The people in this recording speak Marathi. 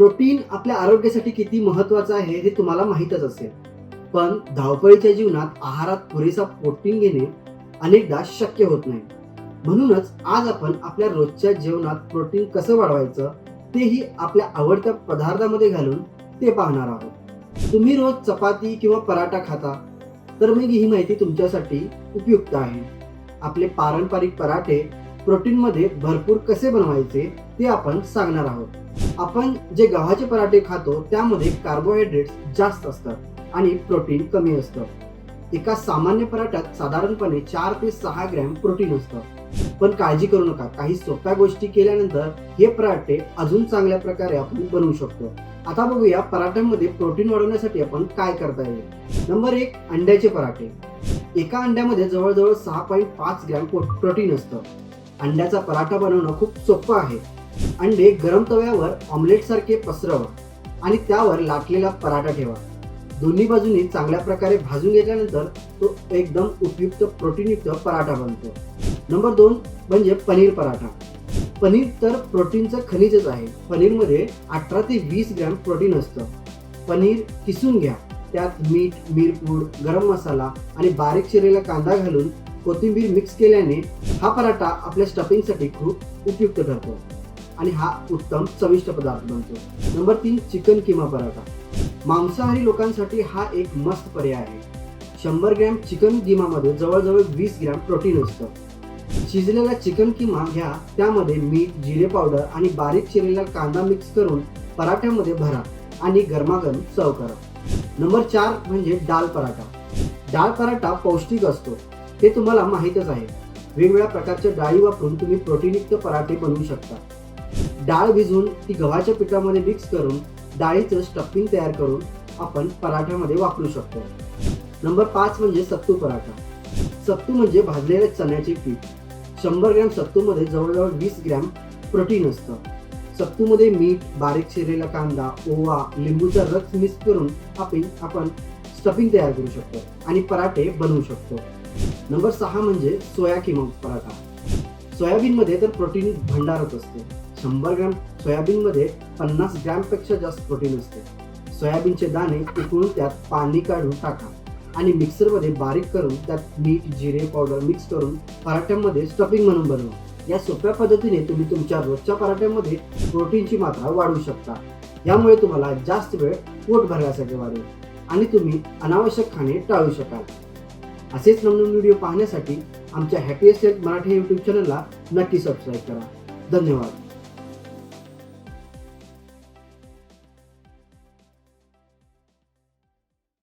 प्रोटीन आपल्या आरोग्यासाठी किती महत्वाचं आहे हे तुम्हाला माहीतच असेल. पण धावपळीच्या जीवनात आहारात पुरेसा प्रोटीन घेणे अनेकदा शक्य होत नाही. म्हणूनच आज आपण आपल्या रोजच्या जेवणात प्रोटीन कसं वाढवायचं तेही आपल्या आवडत्या पदार्थामध्ये घालून ते पाहणार आहोत. तुम्ही रोज चपाती किंवा पराठा खाता तर मग ही माहिती तुमच्यासाठी उपयुक्त आहे. आपले पारंपरिक पराठे प्रोटीनमध्ये भरपूर कसे बनवायचे ते आपण सांगणार आहोत. आपण जे गव्हाचे पराठे खातो त्यामध्ये कार्बोहायड्रेट्स जास्त असतात आणि प्रोटीन कमी असतं. एका सामान्य पराठ्यात साधारणपणे चार ते सहा ग्रॅम प्रोटीन असतं. पण काळजी करू नका काही सोप्या गोष्टी केल्यानंतर हे पराठे अजून चांगल्या प्रकारे आपण बनवू शकतो. आता बघूया पराठ्यांमध्ये प्रोटीन वाढवण्यासाठी आपण काय करता येईल. नंबर एक अंड्याचे पराठे. एका अंड्यामध्ये जवळजवळ सहा पॉईंट पाच ग्रॅम प्रोटीन असतं. अंड्याचा पराठा बनवणं खूप सोपं आहे. अंडे गरम तव्यावर ऑमलेट सारखे पसरवा आणि त्यावर लाटलेला पराठा ठेवा. दोन्ही बाजूनी चांगल्या प्रकारे भाजून घेतल्यानंतर तो एकदम उपयुक्त प्रोटीनयुक्त पराठा बनतो. नंबर दोन म्हणजे पनीर पराठा. पनीर तर प्रोटीनचं खनिजच आहे. पनीरमध्ये अठरा ते वीस ग्रॅम प्रोटीन असतं. पनीर किसून घ्या. त्यात मीठ मिरपूड गरम मसाला आणि बारीक चिरलेला कांदा घालून कोथिंबीर मिक्स केल्याने हा पराठा आपल्या स्टफिंगसाठी खूप उपयुक्त ठरतो. आणि हा उत्तम चविष्ट पदार्थ बनतो. नंबर तीन चिकन किमा पराठा. मांसाहारी लोकांसाठी हा एक मस्त पर्याय आहे. शंभर ग्रॅम चिकन किमामध्ये जवळजवळ वीस ग्रॅम प्रोटीन असतं. शिजलेला चिकन किमा घ्या त्यामध्ये मीठ जिरे पावडर आणि बारीक चिरलेला कांदा मिक्स करून पराठ्यामध्ये भरा आणि गरमागरम सर्व करा. नंबर चार म्हणजे डाळ पराठा. डाळ पराठा पौष्टिक असतो. हे तुम्हाला माहीतच आहे. वेगवेगळ्या प्रकारच्या डाळी वापरून तुम्ही प्रोटीनयुक्त पराठे बनवू शकता. डाळ भिजवून ती गव्हाच्या पिठामध्ये मिक्स करून डाळीचं स्टफिंग तयार करून आपण पराठ्यामध्ये वापरू शकतो. नंबर पाच म्हणजे सत्तू पराठा. सत्तू म्हणजे भाजलेले चण्याचे पीठ. शंभर ग्रॅम सत्तूमध्ये जवळजवळ वीस ग्रॅम प्रोटीन असतं. सत्तूमध्ये मीठ बारीक शिरलेला कांदा ओवा लिंबूचा रस मिक्स करून आपण आपण स्टफिंग तयार करू शकतो आणि पराठे बनवू शकतो. नंबर सहा म्हणजे सोया किमा पराठा. सोयाबीनमध्ये तर प्रोटीन भंडारच असते. शंभर ग्रॅम सोयाबीनमध्ये पन्नास ग्रॅमपेक्षा जास्त प्रोटीन असते. सोयाबीनचे दाणे उकळून त्यात पाणी काढून टाका आणि मिक्सरमध्ये बारीक करून त्यात मीठ जिरे पावडर मिक्स करून पराठ्यामध्ये स्टफिंग म्हणून बनवा. या सोप्या पद्धतीने तुम्ही तुमच्या रोजच्या पराठ्यामध्ये प्रोटीनची मात्रा वाढवू शकता. यामुळे तुम्हाला जास्त वेळ पोट भरण्यासाठी वाढेल आणि तुम्ही अनावश्यक खाणे टाळू शकाल. असेच नवनवीन व्हिडिओ पाहण्यासाठी आमच्या हॅपीएस्ट हेल्थ मराठी यूट्यूब चॅनलला नक्की सबस्क्राईब करा. धन्यवाद.